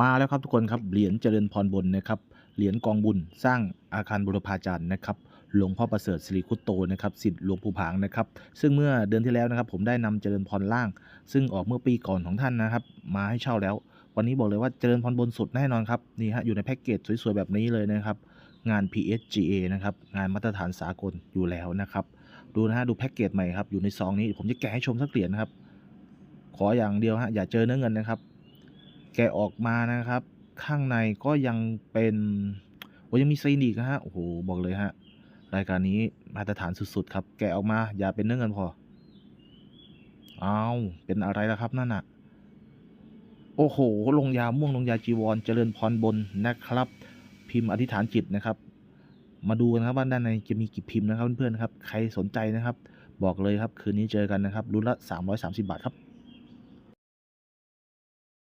มาแล้วครับทุกคนครับเหรียญเจริญพรบนนะครับเหรียญกองบุญสร้างอาคารบุรพาจารย์นะครับหลวงพ่อประเสริฐสิริคุตโตนะครับสิทธิ์หลวงปู่ผางนะครับ ซึ่งเมื่อเดือนที่แล้วนะครับ ผมได้นำเจริญพรล่าง ซึ่งออกเมื่อปีก่อนของท่านนะครับ มาให้เช่าแล้ว วันนี้บอกเลยว่าเจริญพรบนสุดแน่นอนครับนี่ฮะอยู่ในแพ็กเกจสวยๆแบบนี้เลยนะครับ งาน PSGA นะครับงานมาตรฐานสากลอยู่แล้วนะครับ ดูนะฮะดูแพ็กเกจใหม่ครับอยู่ในซองนี้ผมจะแกะให้ชมสักเหรียญนะครับขออย่างเดียวฮะอย่าเจอเนื้อเงินนะครับ แกะออกมานะครับ ข้างในก็ยังเป็นโอ้ยังมีซีนอีกนะฮะโอ้โหบอกเลยฮะรายการนี้มาตรฐานสุดๆ ครับ แกะออกมาอย่าเป็นเนื้อเงินพออ้าวเป็นอะไรล่ะครับนั่นน่ะโอ้โห ลงยาม่วงลงยาจีวร เจริญพรบนนะครับ พิมพ์อธิษฐานจิตนะครับ มาดูกันครับว่าด้านในจะมีกี่พิมพ์นะครับเพื่อนๆครับ ใครสนใจนะครับ บอกเลยครับ คืนนี้เจอกันนะครับรุ่นละ 330 บาทครับ